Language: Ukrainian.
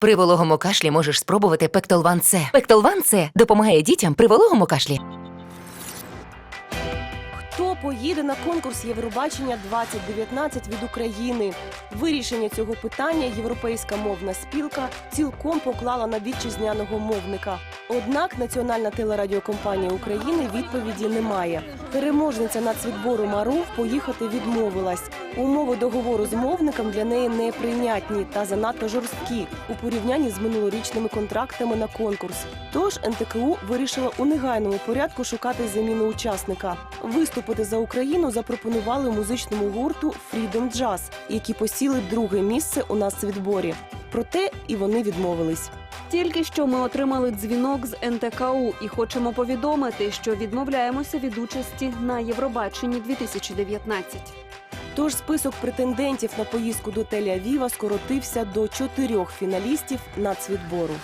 При вологому кашлі можеш спробувати Пектолван С. Пектолван С допомагає дітям при вологому кашлі. Хто поїде на конкурс Євробачення 2019 від України? Вирішення цього питання європейська мовна спілка цілком поклала на вітчизняного мовника. Однак Національна телерадіокомпанія України відповіді немає. Переможниця нацвідбору Марув поїхати відмовилась. Умови договору з мовником для неї неприйнятні та занадто жорсткі у порівнянні з минулорічними контрактами на конкурс. Тож НТКУ вирішила у негайному порядку шукати заміну учасника. Виступити за Україну запропонували музичному гурту Freedom Jazz, які посіли друге місце у нацвідборі. Проте і вони відмовились. Тільки що ми отримали дзвінок з НТКУ і хочемо повідомити, що відмовляємося від участі на Євробаченні 2019. Тож список претендентів на поїздку до Тель-Авіва скоротився до чотирьох фіналістів нацвідбору.